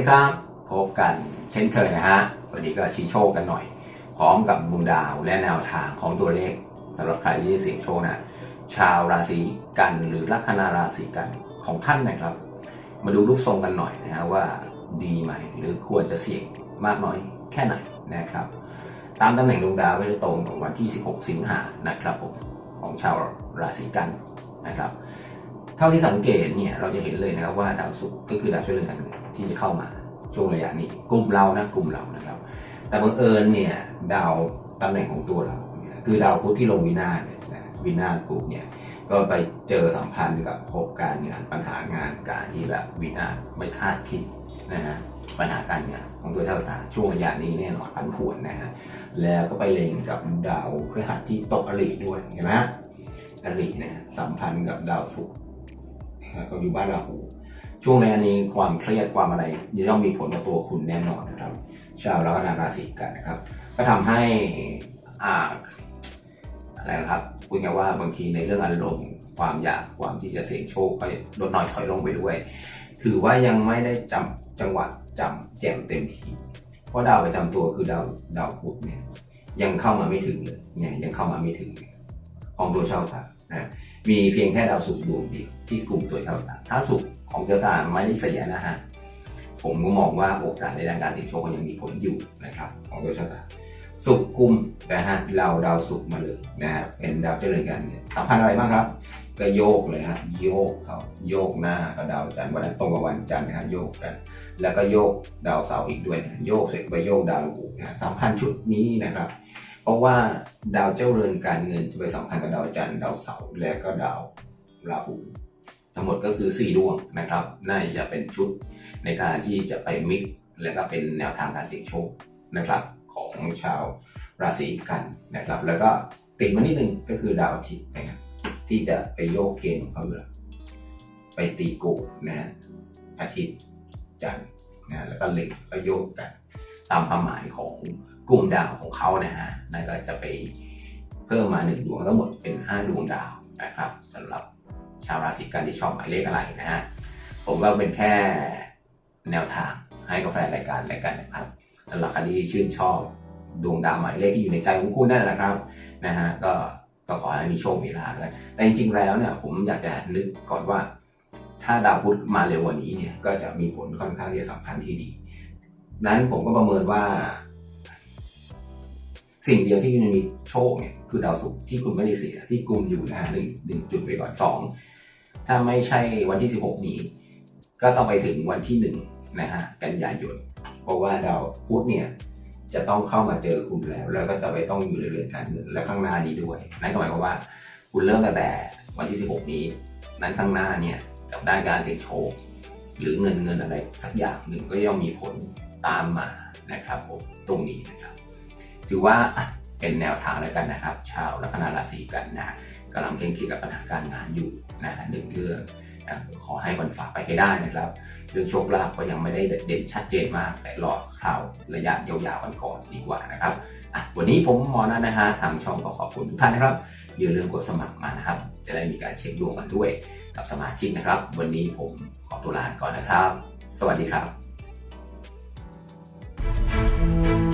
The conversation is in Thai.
ดีครับ พบกันเช่นเคยนะฮะวันนี้ก็ชี้โชคกันหน่อย พร้อมกับดวงดาวและแนวทางของตัวเลขสำหรับใครที่เสี่ยงโชคนะชาวราศีกันหรือลัคนาราศีกันของท่านนะครับ มาดูรูปทรงกันหน่อยนะฮะว่าดีไหมหรือควรจะเสี่ยงมากน้อยแค่ไหนนะครับ ตามตำแหน่งดวงดาวก็จะตรงกับวันที่ 16 สิงหานะครับผมของชาวราศีกันนะครับ เท่าที่สังเกตเนี่ยเราจะเห็นเลยนะครับว่าดาวศุกร์ก็คือดาวช่วยเรื่องการเงินที่จะเข้ามาช่วงระยะนี้กลุ่มเรานะกลุ่มเรานะครับ แต่บังเอิญเนี่ยดาวตำแหน่งของตัวเราเนี่ยคือดาวพุธที่ลงวินาศเนี่ยนะวินาศปุ๊บเนี่ยก็ไปเจอสัมพันธ์กับพบการงานปัญหางานการที่แบบวินาศไม่คาดคิดนะฮะปัญหาการงานของตัวเจ้าตาช่วงระยะนี้แน่นอนผันผวนนะฮะแล้วก็ไปเล็งกับดาวพฤหัสที่ตกอริด้วยเห็นไหมอรินะสัมพันธ์กับดาวศุกร์ เขาอยู่บ้านราหูช่วงในอันนี้ความเครียดความอะไรจะย่อมมีผลต่อตัวคุณแน่นอนนะครับ ชาวลัคนาราศีกันนะครับ ก็ทำให้อ่าอะไรนะครับพูดง่ว่าบางทีในเรื่องอารมณ์ความอยากความที่จะเสี่ยงโชคก็ลดน้อยถอยลงไปด้วย ถือว่ายังไม่ได้จำจังหวะจำแจ่มเต็มทีเพราะดาวประจำตัวคือดาวดาวพุธเนี่ยยังเข้ามาไม่ถึงเลยเนี่ยยังเข้ามาไม่ถึงของตัวเช่าตา นะมีเพียงแค่ดาวศุกร์ดวงเดียวที่กลุ่มตัวเจ้าตาถ้าศุกร์ของเจ้าตาไม่ได้เสียนะฮะผมก็มองว่าโอกาสในด้านการเสี่ยงโชคยังมีผลอยู่นะครับของตัวเจ้าตาศุกร์กลุ่มนะฮะเราดาวศุกร์มาเลยนะฮะเป็นดาวเจริญกันสัมพันธ์อะไรบ้างครับ ก็โยกเลยฮะโยกเขาโยกหน้ากับดาวจันทร์วันนั้นตรงกับวันจันทร์นะฮะโยกกัน แล้วก็โยกดาวเสาร์อีกด้วยนะโยกเสร็จไปโยกดาวราหูนะสัมพันธ์ชุดนี้นะครับ เพราะว่าดาวเจ้าเรือนการเงินจะไปสัมพันธ์กับดาวจันทร์ดาวเสาร์และก็ดาวราหูทั้งหมดก็คือ 4 ดวงนะครับ น่าจะเป็นชุดในการที่จะไปมิกและก็เป็นแนวทางการเสี่ยงโชคนะครับของชาวราศีกันนะครับ แล้วก็ติดมานิดนึงก็คือดาวอาทิตย์นะครับที่จะไปโยกเกณฑ์ของเขาเลยไปตีโกนะฮะอาทิตย์จันทร์นะแล้วก็เล็งก็โยกกัน ตามความหมายของ กลุ่มดาวของเขานะฮะนั่นก็จะไปเพิ่มมาหนึ่งดวงทั้งหมดเป็น 5 ดวงดาวนะครับสำหรับชาวราศีกันที่ชอบหมายเลขอะไรนะฮะผมก็เป็นแค่แนวทางให้กาแฟรายการรายการนะครับสำหรับใครที่ชื่นชอบดวงดาวหมายเลขที่อยู่ในใจของคุณนั่นแหละครับนะฮะก็ก็ขอให้มีโชคมีลาภกันแต่จริงๆแล้วเนี่ยผมอยากจะนึกก่อนว่า ถ้าดาวพุธมาเร็วกว่านี้เนี่ยก็จะมีผลค่อนข้างที่จะสัมพันธ์ที่ดี นั้นผมก็ประเมินว่า สิ่งเดียวที่จะมีโชคเนี่ยคือดาวศุกร์ที่คุณไม่ได้เสียที่กลุ่มอยู่นะฮะหนึ่งหนึ่งจุดไปก่อนสองถ้าไม่ใช่วันที่ 16 นี้ ก็ต้องไปถึงวันที่หนึ่งนะฮะกันยายนเพราะว่าดาวพุธเนี่ยจะต้องเข้ามาเจอคุณแล้ว แล้วก็จะไปต้องอยู่ในเรือนการเงินและข้างหน้านี้ด้วย นั่นก็หมายความว่า คุณเริ่มตั้งแต่วันที่ 16 นี้ นั้นข้างหน้าเนี่ยกับด้านการเสี่ยงโชค หรือเงินเงินอะไรสักอย่างหนึ่งก็ย่อมมีผลตามมานะครับผมตรงนี้นะครับ ถือว่าเป็นแนวทางแล้วกันนะครับ ชาวลัคนาราศีกันนะกำลังเก่งคิดกับปัญหาการงานอยู่นะหนึ่งเรื่องขอให้คนฝากไปให้ได้นะครับ เรื่องโชคลาภก็ยังไม่ได้เด่นชัดเจนมาก แต่รอข่าวระยะยาวๆกันก่อนดีกว่านะครับวันนี้ผมหมอนันนะฮะทางช่องก็ขอบคุณทุกท่านนะครับ อย่าลืมกดสมัครมานะครับ จะได้มีการเช็คดวงกันด้วยกับสมาชิกนะครับ วันนี้ผมขอตัวลาก่อนนะครับ สวัสดีครับ